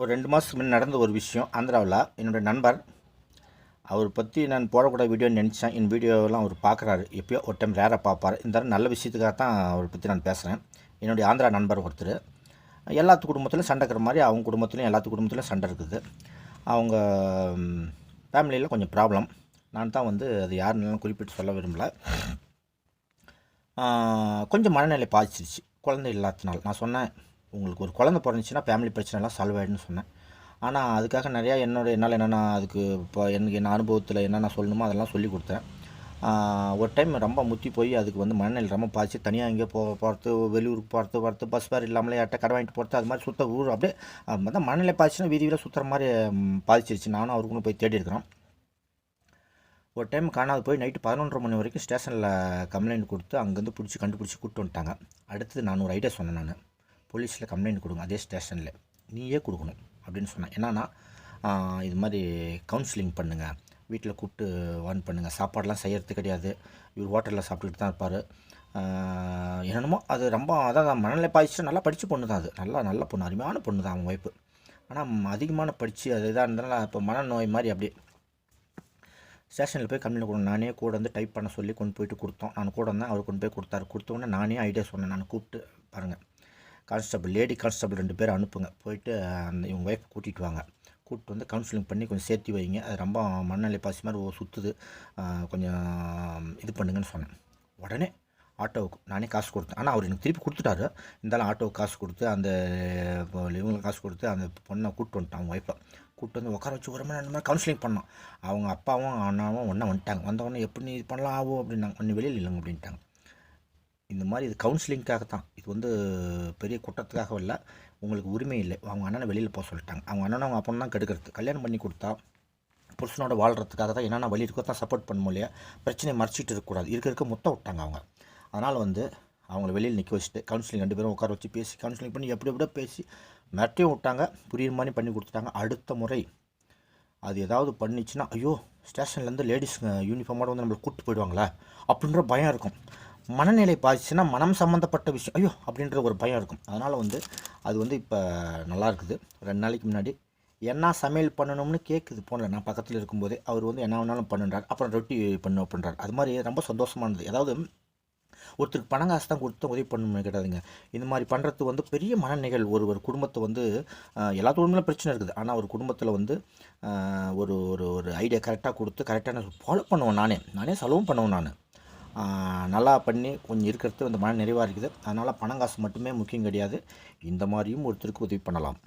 ஒரு ரெண்டு மாதத்துக்கு முன்னாடி நடந்த ஒரு விஷயம். ஆந்திராவில் என்னோடய நண்பர் அவர் பற்றி நான் போடக்கூட வீடியோன்னு நினச்சேன். என் வீடியோவெல்லாம் அவர் பார்க்குறாரு. எப்பயோ ஒரு டைம் ரேராக பார்ப்பார். இந்த நல்ல விஷயத்துக்காக தான் அவரை பற்றி நான் பேசுகிறேன் என்னுடைய ஆந்திரா நண்பர் ஒருத்தர். எல்லாத்து குடும்பத்திலும் சண்டை இருக்கிற மாதிரி அவங்க குடும்பத்துலையும் எல்லாத்து குடும்பத்துலையும் சண்டை இருக்குது. அவங்க ஃபேமிலியில் கொஞ்சம் ப்ராப்ளம் நான் தான் வந்து அது யாருன்னாலும் குறிப்பிட்டு சொல்ல விரும்பலை. கொஞ்சம் மனநிலை பாதிச்சிருச்சு. குழந்தை இல்லாதனால நான் சொன்னேன் உங்களுக்கு ஒரு குழந்தை பிறந்துச்சுன்னா ஃபேமிலி பிரச்சனைலாம் சால்வ் ஆகிடுன்னு சொன்னேன். ஆனால் அதுக்காக நிறையா என்னோட என்னால் என்னென்ன அதுக்கு இப்போ எனக்கு என்ன அனுபவத்தில் என்னென்ன சொல்லணுமோ அதெல்லாம் சொல்லி கொடுத்தேன். ஒரு டைம் ரொம்ப முத்தி போய் அதுக்கு வந்து மனநிலை ரொம்ப பாதிச்சு தனியாக எங்கேயோ போ போகிறது வெளியூருக்கு போகிறது வரது பஸ் வேறு இல்லாமலே யார்ட்ட கடை வாங்கிட்டு போகிறது அது மாதிரி சுத்த ஊர் அப்படியே தான் மனநிலை பாதிச்சுன்னா வீதி வீதியில் சுற்றுற மாதிரி பாதிச்சிருச்சு. நானும் அவருக்குன்னு போய் தேடி இருக்கிறோம். ஒரு டைம் காணாது போய் நைட்டு பதினொன்றரை மணி வரைக்கும் ஸ்டேஷனில் கம்ப்ளைண்ட் கொடுத்து அங்கேருந்து பிடிச்சி கண்டுபிடிச்சி கூப்பிட்டு வந்துட்டாங்க. அடுத்தது நான் ஒரு ஐடியா சொன்னேன் நான். போலீஸில் கம்ப்ளைண்ட் கொடுங்க அதே ஸ்டேஷனில். நீயே கொடுக்கணும் அப்படின்னு சொன்னேன். என்னன்னா இது மாதிரி கவுன்சிலிங் பண்ணுங்கள் வீட்டில் கூப்பிட்டு வார்ன் பண்ணுங்கள் சாப்பாடெலாம் செய்கிறது கிடையாது. இவர் ஹோட்டலில் சாப்பிட்டுக்கிட்டு தான் இருப்பார். என்னென்னமோ அது ரொம்ப அதான் மனநிலை பாதிச்சு நல்லா படித்த பொண்ணு தான் அது. நல்லா நல்ல பொண்ணு அருமையான பொண்ணு தான் அவன் ஒய்ஃபு ஆனால் அதிகமான படித்து அது இதாக இருந்தாலும் இப்போ மனநோய் மாதிரி அப்படியே ஸ்டேஷனில் போய் கம்ப்ளைண்ட் கொடுங்க. நானே கூட வந்து டைப் பண்ண சொல்லி கொண்டு போயிட்டு கொடுத்தோம். நான் கூட வந்தேன் அவர் கொண்டு போய் கொடுத்தாரு. கொடுத்தோன்னே நானே ஐடியா சொன்னேன். நான் கூப்பிட்டு பாருங்கள் கான்ஸ்டபிள் லேடி கான்ஸ்டபிள் ரெண்டு பேரும் அனுப்புங்க. போயிட்டு அந்த இவங்க ஒய்ஃப் கூட்டிகிட்டு வாங்க. கூப்பிட்டு வந்து கவுன்சிலிங் பண்ணி கொஞ்சம் சேர்த்து வைங்க. அது ரொம்ப மண்ணிலை பாசி மாதிரி சுற்றுது கொஞ்சம் இது பண்ணுங்கன்னு சொன்னேன். உடனே ஆட்டோவுக்கு நானே காசு கொடுத்தேன். ஆனால் அவர் எனக்கு திருப்பி கொடுத்துட்டாரு. இருந்தாலும் ஆட்டோவுக்கு காசு கொடுத்து அந்த இவங்களுக்கு காசு கொடுத்து அந்த பொண்ணை கூப்பிட்டு வந்துட்டான் அவங்க ஒய்ஃபை கூப்பிட்டு வந்து உட்கார வச்சு ஒரு மணி நேரம் கவுன்சிலிங் பண்ணோம் அவங்க அப்பாவும் அண்ணாவும் ஒன்றா வந்துட்டாங்க. வந்தவொடனே எப்படி நீ இது பண்ணலாம் ஆகும் அப்படின்னாங்க. ஒன்று வெளியில் இல்லைங்க அப்படின்ட்டாங்க. இந்த மாதிரி இது கவுன்சிலிங்க்காக தான் இது வந்து பெரிய குற்றத்துக்காக இல்லை. உங்களுக்கு உரிமை இல்லை. அவங்க அண்ணனை வெளியில் போக சொல்லிட்டாங்க. அவங்க அண்ணனை அவங்க அப்பா தான் கெடுக்கிறது. கல்யாணம் பண்ணி கொடுத்தா புருஷனோட வாழ்கிறதுக்காக தான் என்னென்ன வழி இருக்கோ தான் சப்போர்ட் பண்ண இல்லையா? பிரச்சனையை மறைச்சிட்டு இருக்கக்கூடாது இருக்க இருக்க முத்தம் விட்டாங்க அவங்க. அதனால் வந்து அவங்கள வெளியில் நிற்க வச்சுட்டு கவுன்சிலிங் ரெண்டு பேரும் உட்கார வச்சு பேசி கவுன்சிலிங் பண்ணி எப்படி எப்படியோ பேசி மிரட்டியும் விட்டாங்க. புரியுற மாதிரி பண்ணி கொடுத்துட்டாங்க. அடுத்த முறை அது ஏதாவது பண்ணிச்சுன்னா ஐயோ ஸ்டேஷன்லேருந்து லேடிஸுங்க யூனிஃபார்மோட வந்து நம்மளை கூப்பிட்டு போயிடுவாங்களா. அப்படின்ற பயம் இருக்கும். மனநிலை பாதிச்சுன்னா மனம் சம்மந்தப்பட்ட விஷயம். ஐயோ! அப்படின்ற ஒரு பயம் இருக்கும். அதனால் வந்து அது வந்து இப்போ நல்லா இருக்குது. ரெண்டு நாளைக்கு முன்னாடி என்ன சமையல் பண்ணணும்னு கேட்குது போனில். நான் பக்கத்தில் இருக்கும்போதே அவர் வந்து என்ன வேணாலும் பண்ணுறார் அப்புறம் ரொட்டி பண்ணு அப்படின்றார். அது மாதிரி ரொம்ப சந்தோஷமானது அதாவது ஒருத்தருக்கு பணம் காசு தான் கொடுத்து உதவி பண்ணணும்னு கிடையாதுங்க இந்த மாதிரி பண்ணுறது வந்து பெரிய மனநிகழ். ஒரு ஒரு குடும்பத்தை வந்து எல்லா குடும்பங்களும் பிரச்சனை இருக்குது. ஆனால் ஒரு குடும்பத்தில் வந்து ஒரு ஒரு ஒரு ஐடியா கரெக்டாக கொடுத்து கரெக்டான ஃபாலோ பண்ணுவேன் நானே. நானே செலவும் பண்ணுவேன் நான். நல்லா பண்ணி கொஞ்சம் இருக்கிறது அந்த மன நிறைவாக இருக்குது. அதனால் பணம் காசு மட்டுமே முக்கியம் கிடையாது. இந்த மாதிரியும் ஒருத்தருக்கு உதவி பண்ணலாம்.